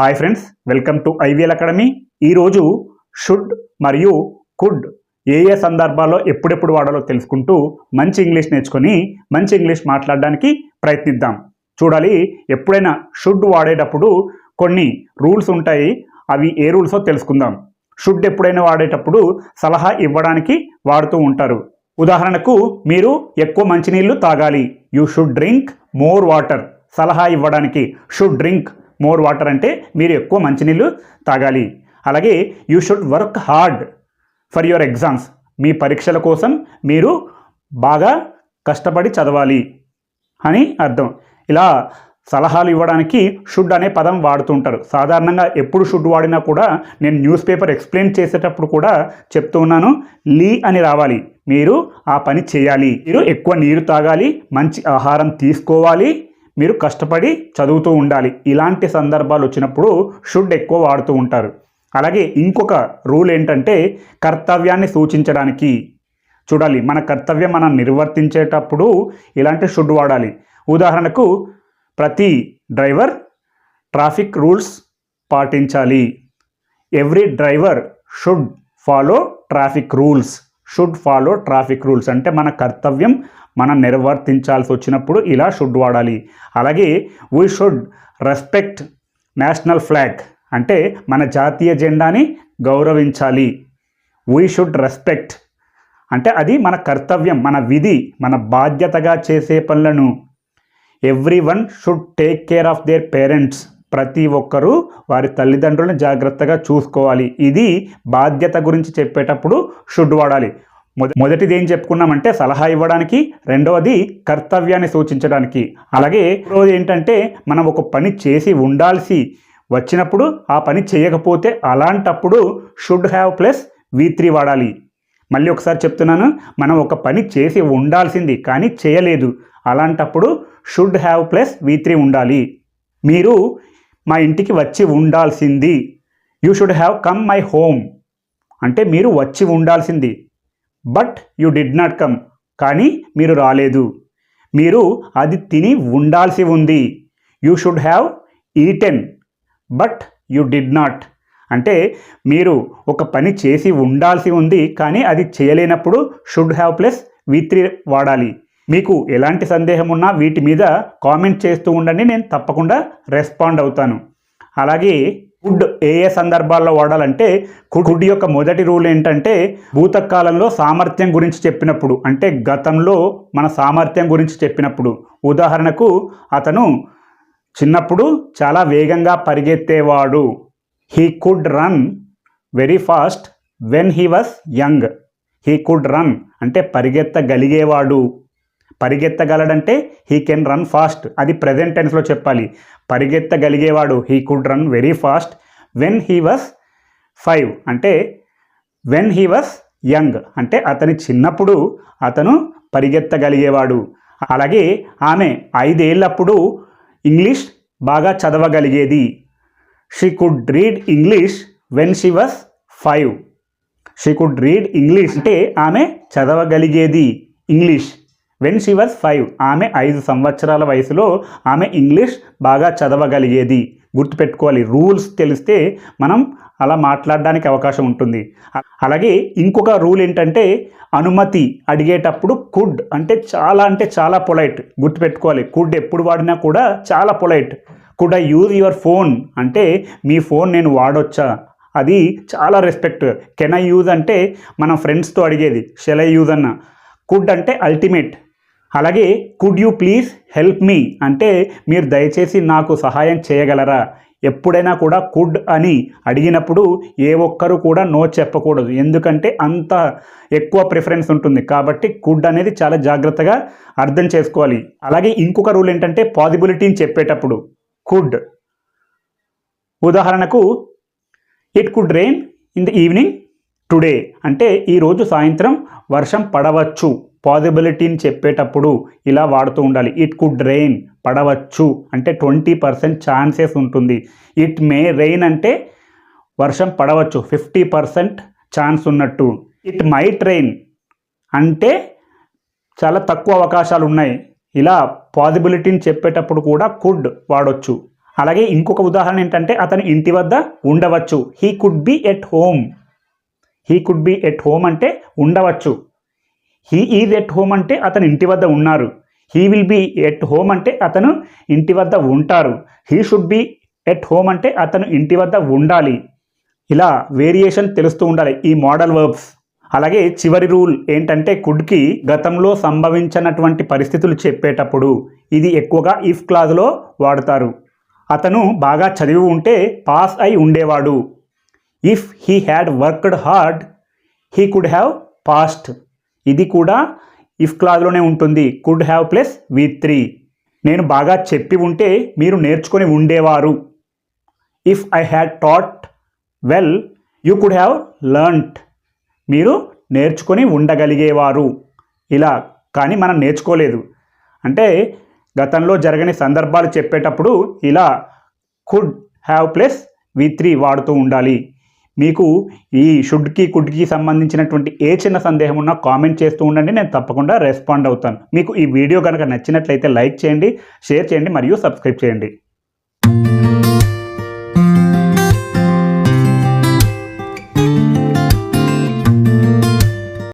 Hi friends welcome to IVL academy. ఈరోజు should మరియు could ఏ ఏ సందర్భాల్లో ఎప్పుడెప్పుడు వాడాలో తెలుసుకుంటూ మంచి ఇంగ్లీష్ నేర్చుకొని మంచి ఇంగ్లీష్ మాట్లాడడానికి ప్రయత్నిద్దాం. చూడాలి ఎప్పుడైనా షుడ్ వాడేటప్పుడు కొన్ని రూల్స్ ఉంటాయి అవి ఏ రూల్సో తెలుసుకుందాం. షుడ్ ఎప్పుడైనా వాడేటప్పుడు సలహా ఇవ్వడానికి వాడుతూ ఉంటారు. ఉదాహరణకు మీరు ఎక్కువ మంచినీళ్ళు తాగాలి. You should drink more water. సలహా ఇవ్వడానికి షుడ్ డ్రింక్ మోర్ వాటర్ అంటే మీరు ఎక్కువ మంచినీళ్ళు తాగాలి. అలాగే you should work hard for your exams. మీ పరీక్షల కోసం మీరు బాగా కష్టపడి చదవాలి అని అర్థం. ఇలా సలహాలు ఇవ్వడానికి షుడ్ అనే పదం వాడుతుంటారు. సాధారణంగా ఎప్పుడు షుడ్ వాడినా కూడా నేను న్యూస్ పేపర్ ఎక్స్ప్లెయిన్ చేసేటప్పుడు కూడా చెప్తూ ఉన్నాను. లీ అని రావాలి. మీరు ఆ పని చేయాలి. మీరు ఎక్కువ నీరు తాగాలి. మంచి ఆహారం తీసుకోవాలి. మీరు కష్టపడి చదువుతూ ఉండాలి. ఇలాంటి సందర్భాలు వచ్చినప్పుడు షుడ్ ఎక్కువ వాడుతూ ఉంటారు. అలాగే ఇంకొక రూల్ ఏంటంటే కర్తవ్యాన్ని సూచించడానికి. చూడాలి మన కర్తవ్యం మనం నిర్వర్తించేటప్పుడు ఇలాంటి షుడ్ వాడాలి. ఉదాహరణకు ప్రతి డ్రైవర్ ట్రాఫిక్ రూల్స్ పాటించాలి. Every driver should follow traffic rules. Should follow traffic rules. అంటే మన కర్తవ్యం మనం నిర్వర్తించాల్సి వచ్చినప్పుడు ఇలా షుడ్ వాడాలి. అలాగే we should respect national flag. అంటే మన జాతీయ జెండాని గౌరవించాలి. We should respect. అంటే అది మన కర్తవ్యం మన విధి మన బాధ్యతగా చేసే పనులను. Everyone should take care of their parents. ప్రతి ఒక్కరూ వారి తల్లిదండ్రులను జాగ్రత్తగా చూసుకోవాలి. ఇది బాధ్యత గురించి చెప్పేటప్పుడు షుడ్ వాడాలి. మొదటిది ఏం చెప్పుకున్నామంటే సలహా ఇవ్వడానికి రెండవది కర్తవ్యాన్ని సూచించడానికి. అలాగే రోజు ఏంటంటే మనం ఒక పని చేసి ఉండాల్సి వచ్చినప్పుడు ఆ పని చేయకపోతే అలాంటప్పుడు should have plus V three వాడాలి. మళ్ళీ ఒకసారి చెప్తున్నాను మనం ఒక పని చేసి ఉండాల్సింది కానీ చేయలేదు. అలాంటప్పుడు should have plus V three ఉండాలి. మీరు మా ఇంటికి వచ్చి ఉండాల్సింది. You should have come my home అంటే మీరు వచ్చి ఉండాల్సింది. But you did not come కానీ మీరు రాలేదు. మీరు అది తిని ఉండాల్సి ఉంది. You should have eaten but you did not అంటే మీరు ఒక పని చేసి ఉండాల్సి ఉంది కానీ అది చేయలేనప్పుడు should have plus V three వాడాలి. మీకు ఎలాంటి సందేహం ఉన్నా వీటి మీద కామెంట్ చేస్తూ ఉండండి నేను తప్పకుండా రెస్పాండ్ అవుతాను. అలాగే కుడ్ ఏ ఏ సందర్భాల్లో వాడాలంటే కుడ్ యొక్క మొదటి రూల్ ఏంటంటే భూతకాలంలో సామర్థ్యం గురించి చెప్పినప్పుడు అంటే గతంలో మన సామర్థ్యం గురించి చెప్పినప్పుడు. ఉదాహరణకు అతను చిన్నప్పుడు చాలా వేగంగా పరిగెత్తేవాడు. He could run very fast when he was young he could run అంటే పరిగెత్తగలిగేవాడు. పరిగెత్తగలడంటే హీ కెన్ రన్ ఫాస్ట్ అది ప్రజెంట్ టెన్స్లో చెప్పాలి. పరిగెత్తగలిగేవాడు he could run very fast when he was five అంటే వెన్ హీ వాస్ యంగ్ అంటే అతని చిన్నప్పుడు అతను పరిగెత్తగలిగేవాడు. అలాగే ఆమె ఐదేళ్ళప్పుడు ఇంగ్లీష్ బాగా చదవగలిగేది. She could read English when she was five she could read English అంటే ఆమె చదవగలిగేది English when she was five ఆమె ఐదు సంవత్సరాల వయసులో ఆమె ఇంగ్లీష్ బాగా చదవగలిగేది. గుర్తుపెట్టుకోవాలి రూల్స్ తెలిస్తే మనం అలా మాట్లాడడానికి అవకాశం ఉంటుంది. అలాగే ఇంకొక రూల్ ఏంటంటే అనుమతి అడిగేటప్పుడు కుడ్ అంటే చాలా అంటే చాలా పొలైట్ గుర్తుపెట్టుకోవాలి కుడ్ ఎప్పుడు వాడినా కూడా చాలా polite could I use your phone అంటే మీ ఫోన్ నేను వాడొచ్చా? అది చాలా రెస్పెక్ట్ కెన్ ఐ యూజ్ అంటే మనం ఫ్రెండ్స్తో అడిగేది షెల్ ఐ యూజ్ అన్న? కుడ్ అంటే అల్టిమేట్ అలాగే could you please help me అంటే మీరు దయచేసి నాకు సహాయం చేయగలరా? ఎప్పుడైనా కూడా కుడ్ అని అడిగినప్పుడు ఏ ఒక్కరు కూడా నో చెప్పకూడదు. ఎందుకంటే అంత ఎక్కువ ప్రిఫరెన్స్ ఉంటుంది. కాబట్టి కుడ్ అనేది చాలా జాగ్రత్తగా అర్థం చేసుకోవాలి. అలాగే ఇంకొక రూల్ ఏంటంటే పాసిబిలిటీని చెప్పేటప్పుడు. కుడ్ ఉదాహరణకు it could rain in the evening today అంటే ఈరోజు సాయంత్రం వర్షం పడవచ్చు. పాజిబిలిటీని చెప్పేటప్పుడు ఇలా వాడుతూ ఉండాలి. ఇట్ కుడ్ రెయిన్ పడవచ్చు. అంటే ట్వంటీ పర్సెంట్ ఛాన్సెస్ ఉంటుంది. ఇట్ మే రెయిన్ అంటే వర్షం పడవచ్చు. ఫిఫ్టీ పర్సెంట్ ఛాన్స్ ఉన్నట్టు. ఇట్ మైట్ రెయిన్ అంటే చాలా తక్కువ అవకాశాలు ఉన్నాయి. ఇలా పాజిబిలిటీని చెప్పేటప్పుడు కూడా కుడ్ వాడొచ్చు. అలాగే ఇంకొక ఉదాహరణ ఏంటంటే అతను ఇంటి వద్ద ఉండవచ్చు. He could be at home. He could be at home అంటే ఉండవచ్చు. హీ ఈజ్ ఎట్ హోమ్ అంటే అతను ఇంటి వద్ద ఉన్నారు. He will be at home అంటే అతను ఇంటి వద్ద ఉంటారు. He should be at home అంటే అతను ఇంటి వద్ద ఉండాలి. ఇలా వేరియేషన్ తెలుస్తూ ఉండాలి ఈ మోడల్ వర్బ్స్ అలాగే చివరి రూల్ ఏంటంటే కుడ్కి గతంలో సంభవించినటువంటి పరిస్థితులు చెప్పేటప్పుడు ఇది ఎక్కువగా ఇఫ్ క్లాజ్లో వాడతారు. అతను బాగా చదివి ఉంటే పాస్ అయి ఉండేవాడు. If he had worked hard he could have passed ఇది కూడా ఇఫ్ క్లాజ్లోనే ఉంటుంది. Could have plus V three నేను బాగా చెప్పి ఉంటే మీరు నేర్చుకొని ఉండేవారు. If I had taught well you could have learnt మీరు నేర్చుకొని ఉండగలిగేవారు. ఇలా కానీ మనం నేర్చుకోలేదు. అంటే గతంలో జరగని సందర్భాలు చెప్పేటప్పుడు ఇలా could have plus V three వాడుతూ ఉండాలి. మీకు ఈ షుడ్కి కుడ్కి సంబంధించినటువంటి ఏ చిన్న సందేహం ఉన్నా కామెంట్ చేస్తూ ఉండండి నేను తప్పకుండా రెస్పాండ్ అవుతాను. మీకు ఈ వీడియో కనుక నచ్చినట్లయితే లైక్ చేయండి షేర్ చేయండి మరియు సబ్స్క్రైబ్ చేయండి.